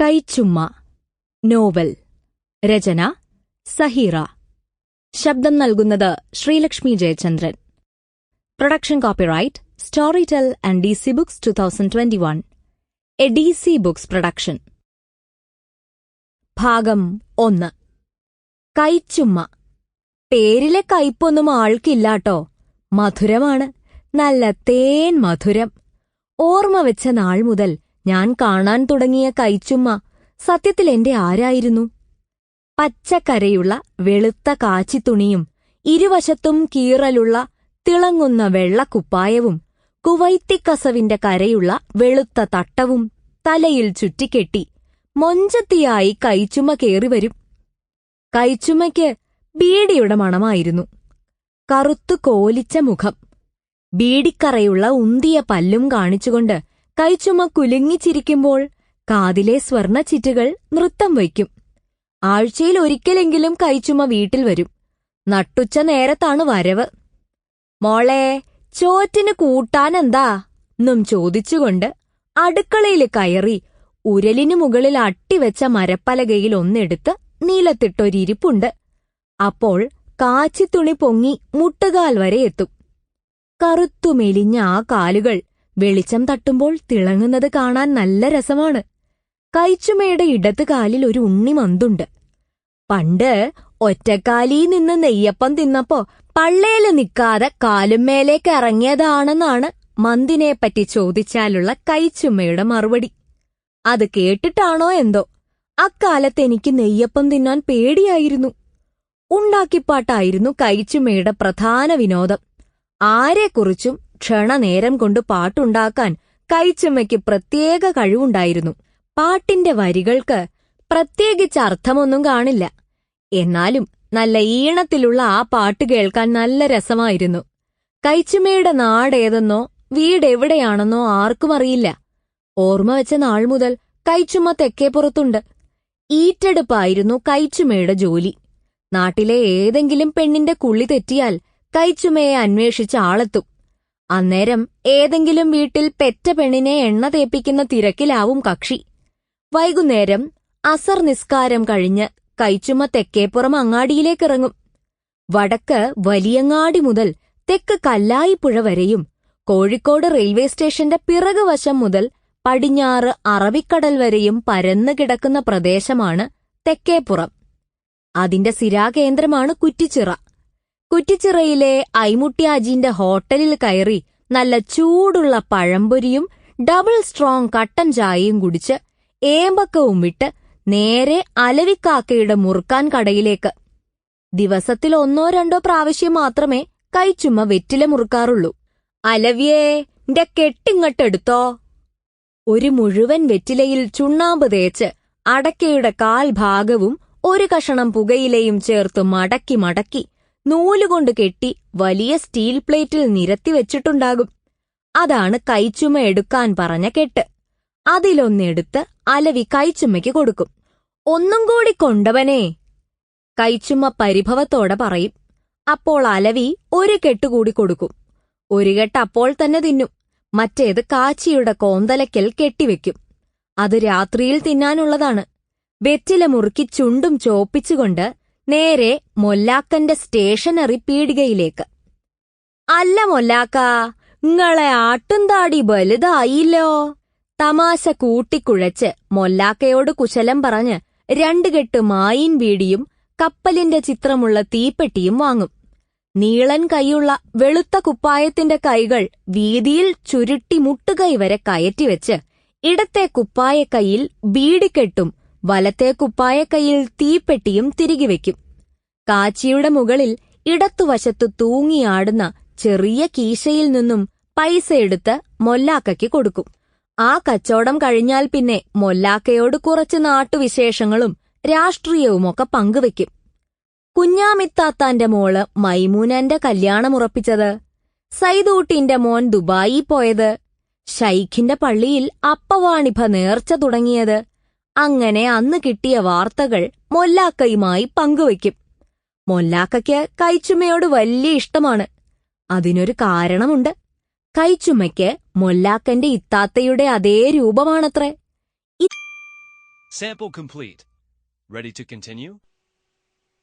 കൈച്ചുമ്മ. Novel. രചന. സഹീറ. ശബ്ദം നൽകുന്നത് Sreelakshmi Jayachandran. Production copyright Storytel and D C books two thousand twenty one a D C books production. ഭാഗം ഒന്ന്. കൈച്ചുമ്മ. പേരിലെ കയ്പൊന്നും ആൾക്കില്ലാട്ടോ. മധുരമാണ്. നല്ല തേൻ മധുരം. ഓർമ്മ വെച്ച നാൾ മുതൽ ഞാൻ കാണാൻ തുടങ്ങിയ കൈച്ചുമ്മ സത്യത്തിൽ എന്റെ ആരായിരുന്നു? പച്ചക്കരയുള്ള വെളുത്ത കാച്ചിത്തുണിയും ഇരുവശത്തും കീറലുള്ള തിളങ്ങുന്ന വെള്ളക്കുപ്പായവും കുവൈത്തിക്കസവിന്റെ കരയുള്ള വെളുത്ത തട്ടവും തലയിൽ ചുറ്റിക്കെട്ടി മൊഞ്ചത്തിയായി കൈച്ചുമ കേറിവരും. കൈച്ചുമയ്ക്ക് ബീഡിയുടെ മണമായിരുന്നു. കറുത്തു കോലിച്ച മുഖം. ബീഡിക്കറയുള്ള ഉന്തിയ പല്ലും കാണിച്ചുകൊണ്ട് കൈച്ചുമ്മ കുലുങ്ങിച്ചിരിക്കുമ്പോൾ കാതിലെ സ്വർണ ചിറ്റുകൾ നൃത്തം വയ്ക്കും. ആഴ്ചയിൽ ഒരിക്കലെങ്കിലും കൈച്ചുമ വീട്ടിൽ വരും. നട്ടുച്ച നേരത്താണ് വരവ്. മോളെ ചോറ്റിന് കൂട്ടാനെന്താ? എന്നും ചോദിച്ചുകൊണ്ട് അടുക്കളയിൽ കയറി ഉരലിനു മുകളിൽ അട്ടിവെച്ച മരപ്പലകയിൽ ഒന്നെടുത്ത് നീലത്തിട്ടൊരിരിപ്പുണ്ട്. അപ്പോൾ കാച്ചിത്തുണി പൊങ്ങി മുട്ടുകാൽ വരെ എത്തും. കറുത്തുമെലിഞ്ഞ ആ കാലുകൾ വെളിച്ചം തട്ടുമ്പോൾ തിളങ്ങുന്നത് കാണാൻ നല്ല രസമാണ്. കൈച്ചുമയുടെ ഇടത്ത് കാലിൽ ഒരു ഉണ്ണിമന്തുണ്ട് പണ്ട് ഒറ്റക്കാലീ നിന്ന് നെയ്യപ്പം തിന്നപ്പോ പള്ളേൽ നിക്കാതെ കാലുമേലേക്ക് ഇറങ്ങിയതാണെന്നാണ് മന്തിനെപ്പറ്റി ചോദിച്ചാലുള്ള കൈച്ചുമ്മയുടെ മറുപടി. അത് കേട്ടിട്ടാണോ എന്തോ? അക്കാലത്ത് എനിക്ക് നെയ്യപ്പം തിന്നാൻ പേടിയായിരുന്നു. ഉണ്ടാക്കിപ്പാട്ടായിരുന്നു കൈച്ചുമ്മയുടെ പ്രധാന വിനോദം. ആരെക്കുറിച്ചും ക്ഷണനേരം കൊണ്ട് പാട്ടുണ്ടാക്കാൻ കൈച്ചുമ്മയ്ക്ക് പ്രത്യേക കഴിവുണ്ടായിരുന്നു. പാട്ടിന്റെ വരികൾക്ക് പ്രത്യേകിച്ച് അർത്ഥമൊന്നും കാണില്ല. എന്നാലും നല്ല ഈണത്തിലുള്ള ആ പാട്ട് കേൾക്കാൻ നല്ല രസമായിരുന്നു. കൈച്ചുമ്മയുടെ നാടേതെന്നോ വീടെവിടെയാണെന്നോ ആർക്കും അറിയില്ല. ഓർമ്മ വെച്ച നാൾ മുതൽ കൈച്ചുമ്മ തെക്കേപ്പുറത്തുണ്ട് ഈറ്റെടുപ്പായിരുന്നു കൈച്ചുമ്മയുടെ ജോലി. നാട്ടിലെ ഏതെങ്കിലും പെണ്ണിന്റെ കുള്ളി തെറ്റിയാൽ കൈച്ചുമയെ അന്വേഷിച്ച് ആളെത്തും. അന്നേരം ഏതെങ്കിലും വീട്ടിൽ പെറ്റ പെണ്ണിനെ എണ്ണ തേപ്പിക്കുന്ന തിരക്കിലാവും കക്ഷി. വൈകുന്നേരം അസർ നിസ്കാരം കഴിഞ്ഞ് കൈച്ചുമ തെക്കേപ്പുറം അങ്ങാടിയിലേക്കിറങ്ങും. വടക്ക് വലിയങ്ങാടി മുതൽ തെക്ക് കല്ലായിപ്പുഴ വരെയും കോഴിക്കോട് റെയിൽവേ സ്റ്റേഷന്റെ പിറകുവശം മുതൽ പടിഞ്ഞാറ് അറബിക്കടൽ വരെയും പരന്നു കിടക്കുന്ന പ്രദേശമാണ് തെക്കേപ്പുറം. അതിന്റെ സിരാകേന്ദ്രമാണ് കുറ്റിച്ചിറ. കുറ്റിച്ചിറയിലെ ഐമുട്ടിയാജിന്റെ ഹോട്ടലിൽ കയറി നല്ല ചൂടുള്ള പഴംപൊരിയും ഡബിൾ സ്ട്രോങ് കട്ടൻ ചായയും കുടിച്ച് ഏമ്പക്കവും വിട്ട് നേരെ അലവിക്കാക്കയുടെ മുറുക്കാൻ കടയിലേക്ക്. ദിവസത്തിൽ ഒന്നോ രണ്ടോ പ്രാവശ്യം മാത്രമേ കൈച്ചുമ്മ വെറ്റില മുറുക്കാറുള്ളൂ. അലവിയേ ന്റെ കെട്ടിങ്ങട്ടെടുത്തോ ഒരു മുഴുവൻ വെറ്റിലയിൽ ചുണ്ണാമ്പ് തേച്ച് അടക്കയുടെ കാൽ ഭാഗവും ഒരു കഷണം പുകയിലയും ചേർത്ത് മടക്കി മടക്കി നൂലുകൊണ്ട് കെട്ടി വലിയ സ്റ്റീൽ പ്ലേറ്റിൽ നിരത്തി വെച്ചിട്ടുണ്ടാകും. അതാണ് കൈച്ചുമ എടുക്കാൻ പറഞ്ഞ കെട്ട്. അതിലൊന്നെടുത്ത് അലവി കൈച്ചുമ്മയ്ക്ക് കൊടുക്കും. ഒന്നും കൂടി കൊണ്ടവനേ കൈച്ചുമ്മ പരിഭവത്തോടെ പറയും. അപ്പോൾ അലവി ഒരു കെട്ട് കൂടി കൊടുക്കും. ഒരു കെട്ട് അപ്പോൾ തന്നെ തിന്നും. മറ്റേത് കാച്ചിയുടെ കോന്തലയ്ക്കൽ കെട്ടിവെക്കും അത് രാത്രിയിൽ തിന്നാനുള്ളതാണ്. വെറ്റില മുറുക്കി ചുണ്ടും ചോപ്പിച്ചുകൊണ്ട് നേരെ മൊല്ലാക്കന്റെ സ്റ്റേഷനറി പീടികയിലേക്ക്. അല്ല മൊല്ലാക്ക ഇങ്ങളെ ആട്ടുംതാടി വലുതായില്ലോ? തമാശ കൂട്ടിക്കുഴച്ച് മൊല്ലാക്കയോട് കുശലം പറഞ്ഞ് രണ്ടു കെട്ട് മായിൻ വീടിയും കപ്പലിന്റെ ചിത്രമുള്ള തീപ്പെട്ടിയും വാങ്ങും. നീളൻ കൈയുള്ള വെളുത്ത കുപ്പായത്തിന്റെ കൈകൾ വീതിയിൽ ചുരുട്ടി മുട്ടുകൈ വരെ കയറ്റിവെച്ച് ഇടത്തെ കുപ്പായക്കൈയിൽ ബീഡിക്കെട്ടും വലത്തെ കുപ്പായക്കൈയിൽ തീപ്പെട്ടിയും തിരികെ വയ്ക്കും കാച്ചിയുടെ മുകളിൽ ഇടത്തുവശത്തു തൂങ്ങിയാടുന്ന ചെറിയ കീശയിൽ നിന്നും പൈസ എടുത്ത് മൊല്ലാക്കയ്ക്ക് കൊടുക്കും. ആ കച്ചവടം കഴിഞ്ഞാൽ പിന്നെ മൊല്ലാക്കയോട് കുറച്ച് നാട്ടുവിശേഷങ്ങളും രാഷ്ട്രീയവുമൊക്കെ പങ്കുവെക്കും. കുഞ്ഞാമിത്താത്താന്റെ മോൾ മൈമൂനന്റെ കല്യാണമുറപ്പിച്ചത്. സൈദൂട്ടിന്റെ മോൻ ദുബായി പോയത്. ഷൈഖിന്റെ പള്ളിയിൽ അപ്പവാണിഭ നേർച്ച തുടങ്ങിയത്. അങ്ങനെ അന്ന് കിട്ടിയ വാർത്തകൾ മൊല്ലാക്കയുമായി പങ്കുവയ്ക്കും. മൊല്ലാക്കയ്ക്ക് കൈച്ചുമ്മയോട് വലിയ ഇഷ്ടമാണ്. അതിനൊരു കാരണമുണ്ട്. കൈച്ചുമ്മയ്ക്ക് മൊല്ലാക്കന്റെ ഇത്താത്തയുടെ അതേ രൂപമാണത്രേ?